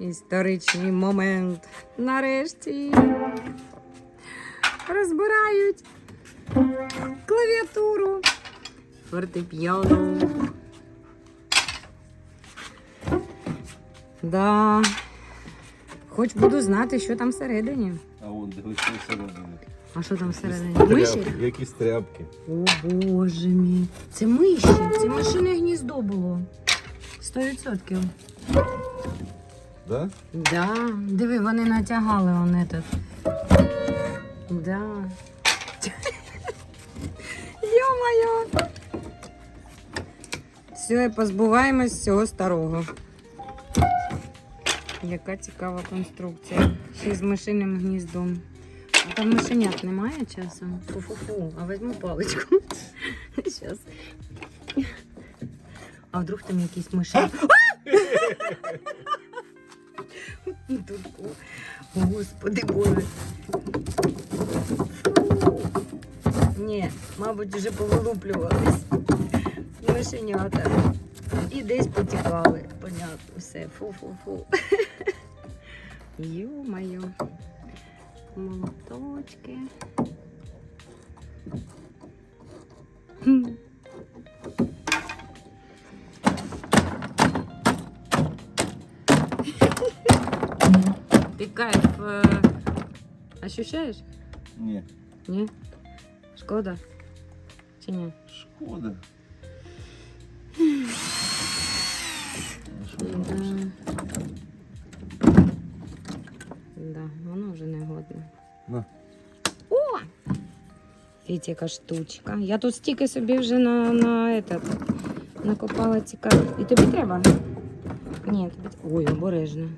Історичний момент. Нарешті розбирають клавіатуру, фортепіано. Да. Хоч буду знати, що там всередині. А вон дивись, що всередині. А що там всередині? Миші? Якісь тряпки. О боже мій. Це миші. Це мишине гніздо було. Сто відсотків. Да? Да. Диви, вони натягали он этот. Да. Йо-моє. Все, і позбуваємось всього старого. Яка цікава конструкція. Ще з мишиним гніздом. А там мишенят немає часом? Фу-фу-фу. А візьму паличку. Щас. А вдруг там якісь миші? Тут, о, господи боже. Ні, мабуть, вже повилуплювались мишенята. І десь потікали. Понятно, все. Фу-фу-фу. Ю-моє. Молоточки. ощущаешь? Ні. Ні? Шкода? Чи ні? Шкода. А що Да. робиш? Да, воно вже не годне. На. О! Дивіться, яка штучка. Я тут стільки собі вже на, на этот, накопала цікаво. І тобі треба? Ні, тобі. Ой, обережно.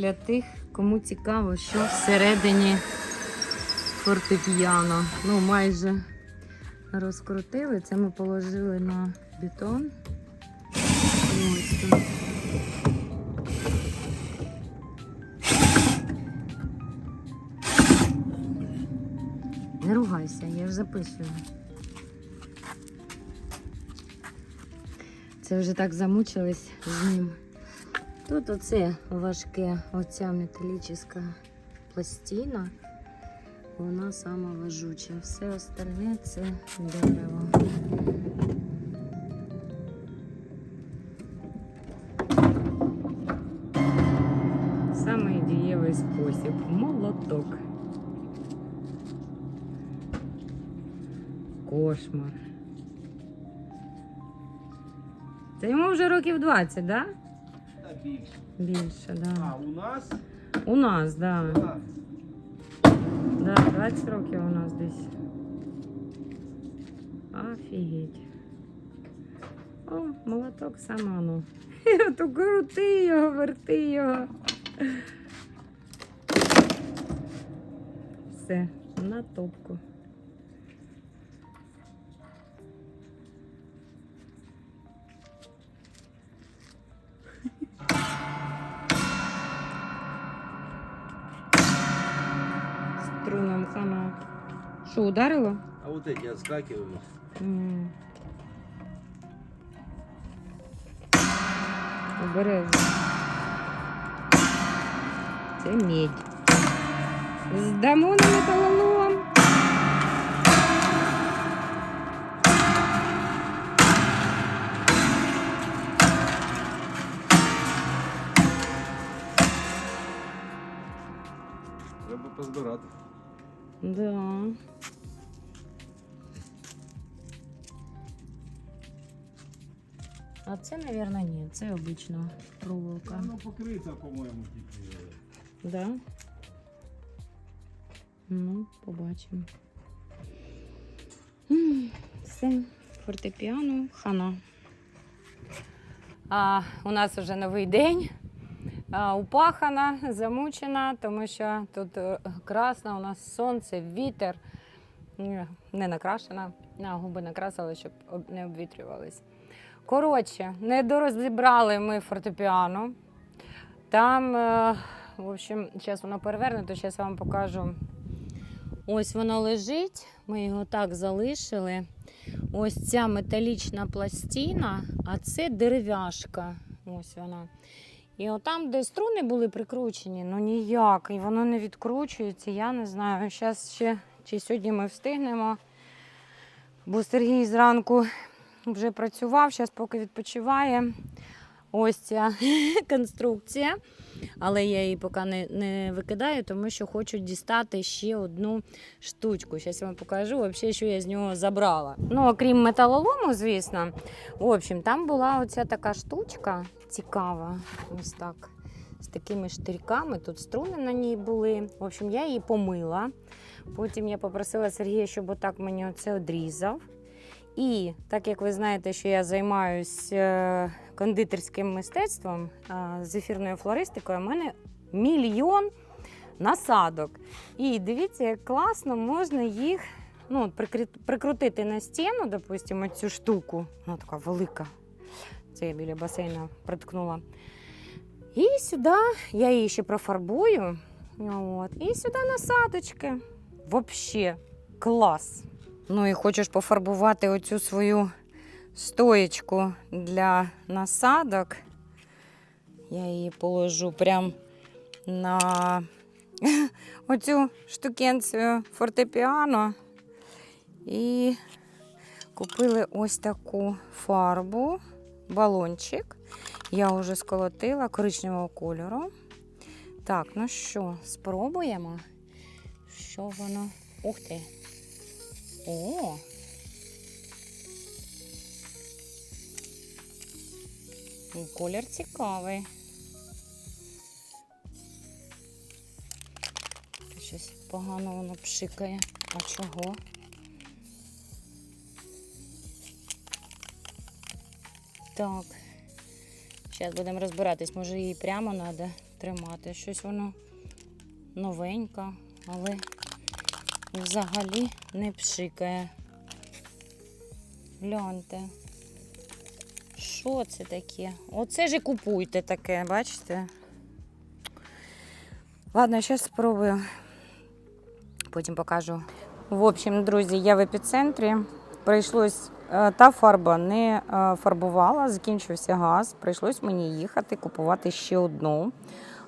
Для тих, кому цікаво, що всередині фортепіано. Ну, майже розкрутили. Це ми положили на бетон. Не ругайся, я ж записую. Це вже так замучились з ним. Тут оце важке, оця металічна пластина, вона сама важуча. Все остальне це дерево. Самий дієвий спосіб молоток. Кошмар. Це йому вже років 20, так? Да? Більше. Більше, А у нас? У нас, да. Так. Да, 20 років у нас десь. Офігеть. О, молоток саме оно. То крути його, верти його. Все, на топку. Струном хана. Що, ударило? А вот эти отскакивают. М. Обережно. Це медь. Здамо на металолом. Треба позбирати. Да. А це, мабуть, ні, це обична проволока. Воно покрита, по-моєму, тільки. Да? Ну, побачимо. Все, фортепіано, хана. А, у нас вже новий день. Упахана, замучена, тому що тут е, красно, у нас сонце, вітер. Не накрашена, на губи накрасила, щоб не обвітрювались. Коротше, не дорозібрали ми фортепіано. Там, е, в общем, зараз воно перевернуто, зараз вам покажу. Ось воно лежить, ми його так залишили. Ось ця металічна пластина, а це дерев'яшка. Ось вона. І отам, де струни були прикручені, ну ніяк, і воно не відкручується, я не знаю. Зараз ще чи сьогодні ми встигнемо. Бо Сергій зранку вже працював, зараз поки відпочиває. Ось ця конструкція. Але я її поки не, не викидаю, тому що хочу дістати ще одну штучку. Зараз я вам покажу, взагалі, що я з нього забрала. Ну, окрім металолому, звісно. В общем, там була оця така штучка цікава. Ось так. З такими штирьками. Тут струни на ній були. В общем, я її помила. Потім я попросила Сергія, щоб отак мені оце одрізав. І так як ви знаєте, що я займаюся кондитерським мистецтвом, з ефірною флористикою, у мене мільйон насадок. І дивіться, як класно можна їх ну, прикрутити на стіну, допустимо, цю штуку. Вона така велика. Це я біля басейну приткнула. І сюди я її ще профарбую. От. І сюди насадочки. Взагалі клас. Ну і хочеш пофарбувати оцю свою стоєчку для насадок. Я її положу прям на оцю штукенцію фортепіано. І купили ось таку фарбу, балончик. Я вже сколотила коричневого кольору. Так, ну що, спробуємо, що воно. Ух ти! О! Ну, Колір цікавий. Щось погано воно пшикає. А чого? Так. Зараз будемо розбиратись. Може її прямо треба тримати. Щось воно новеньке, але взагалі не пшикає. Гляньте. Що це таке? Оце ж і купуйте таке, бачите? Ладно, зараз спробую. Потім покажу. В общем, друзі, я в епіцентрі. Прийшлось, е, та фарба не е, фарбувала, закінчився газ. Прийшлось мені їхати купувати ще одну.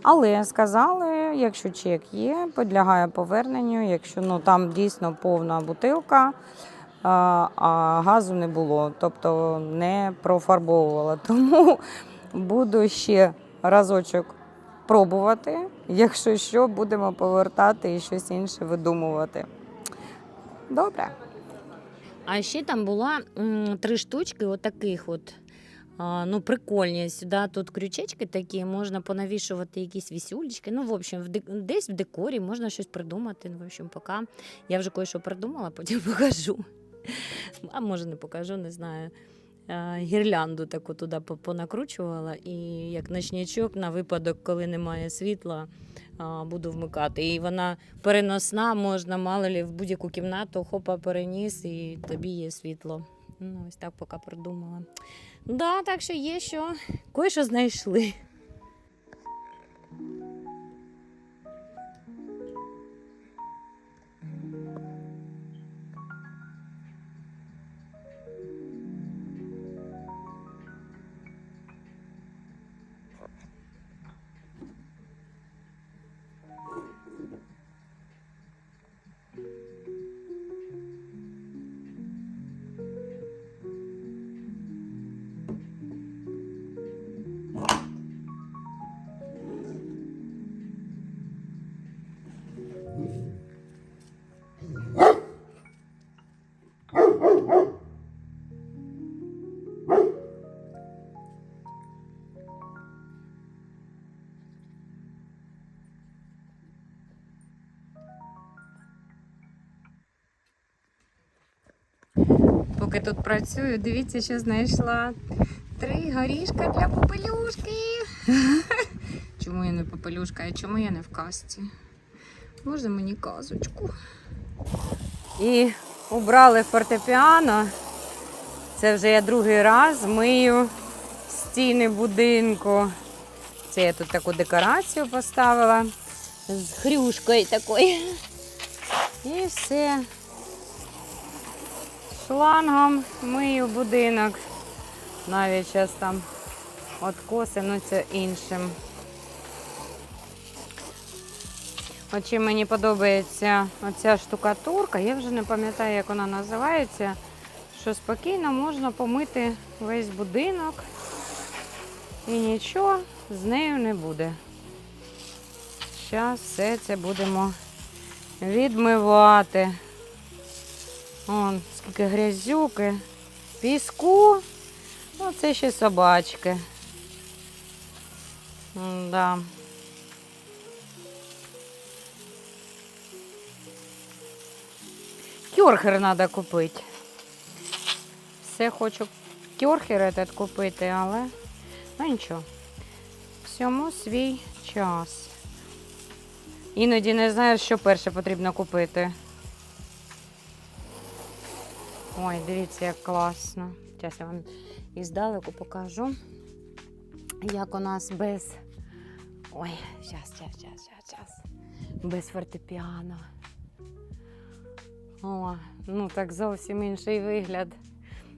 Але сказали, якщо чек є, підлягає поверненню, якщо ну, там дійсно повна бутилка, а, газу не було, тобто не профарбовувала. Тому буду ще разочок пробувати. Якщо що, будемо повертати і щось інше видумувати. Добре. А ще там була м, три штучки, отаких от. А, ну, прикольні. Сюди тут крючечки такі, можна понавішувати якісь вісюлечки. Ну, в общем, в десь в декорі можна щось придумати. Ну, В общем, поки я вже кое-що придумала, потім покажу. А може не покажу, не знаю. Е, Гірлянду таку туди понакручувала, і як ночнячок на випадок, коли немає світла, буду вмикати. І вона переносна, можна мало лі в будь-яку кімнату, хопа переніс, і тобі є світло. Ну, ось так поки придумала. Да, так що є що. Кое-що знайшли. Поки тут працюю, дивіться, що знайшла Три горішка для попелюшки. Чому я не попелюшка, а чому я не в касті? Можна мені казочку? І убрали фортепіано. Це вже я другий раз мию стіни будинку. Це я тут таку декорацію поставила з хрюшкою такою. І все. Шлангом мию будинок. Навіть зараз там откоси, ну це іншим. От чим мені подобається оця штукатурка, я вже не пам'ятаю, як вона називається, що спокійно можна помити весь будинок і нічого з нею не буде. Зараз все це будемо відмивати. Вон, скільки грязюки, піску. Ну, це ще собачки. Да. Кьорхер треба купити. Все хочу кьорхер этот купити, але ну нічого. Всьому свій час. Іноді не знаєш, що перше потрібно купити. Ой, дивіться, як класно. Зараз я вам іздалеку покажу, як у нас без. Ой, зараз, зараз, зараз, зараз. Без фортепіано. О, ну так зовсім інший вигляд.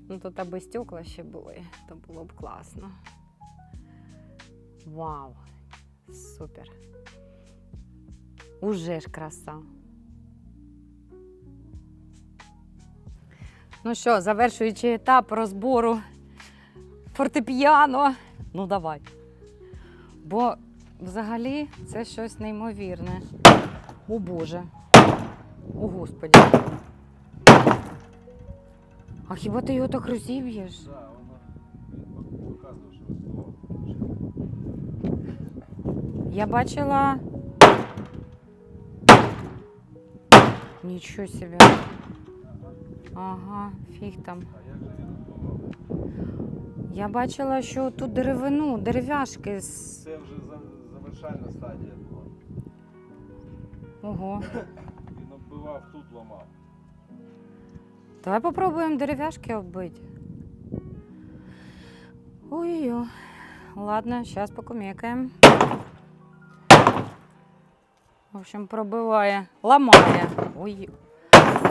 Ну тут аби стекла ще були, то було б класно. Вау! Супер! Уже ж краса. Ну що, завершуючи етап розбору фортепіано. Ну давай. Бо взагалі це щось неймовірне. О Боже. О Господі. А хіба ти його так розіб'єш? Розбивав. Я бачила. Нічого собі. Ага, фіг там. Я бачила, що тут деревину, дерев'яшки. Це вже завершальна стадія була. Ого. Він оббивав, тут ламав. Давай попробуємо дерев'яшки оббити. Ой-ой. Ладно, зараз покумекаємо. В общем, пробиває. Ламає. Ой.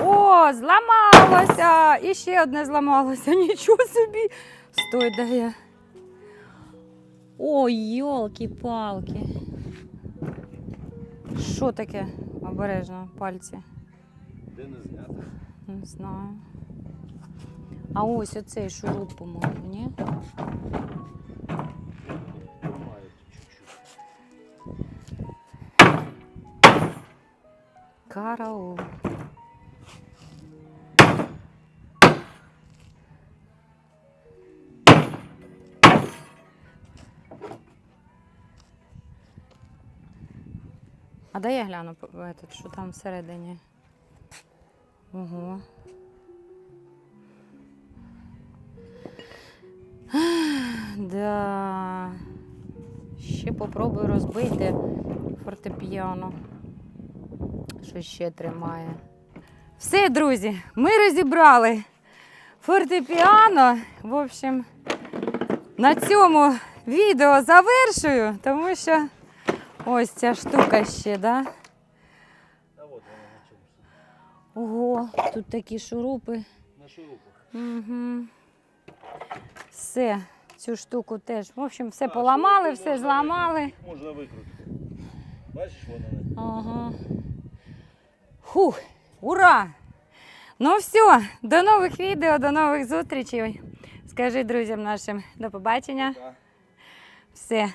О, зламалося! І ще одне зламалося. Нічого собі. Стой, де я. Ой, йолки-палки. Що таке? Обережно, пальці. Де не зняти? Не знаю. А ось оцей шуруп, по-моєму, ні? Караул. А дай я гляну, этот, що там всередині. Ого. Да. Ще попробую розбити фортепіано. Що ще тримає. Все, друзі, ми розібрали фортепіано. В общем, на цьому відео завершую, тому що ось ця штука ще, да? Ого, тут такі шурупи. На шурупах. Угу. Все, цю штуку теж. В общем, все А, поламали, все можна зламали. Можна викрутити. Бачиш, вона не. Ага. Фух, ура! Ну все, до нових відео, до нових зустрічей. Скажи друзям нашим до побачення. Все,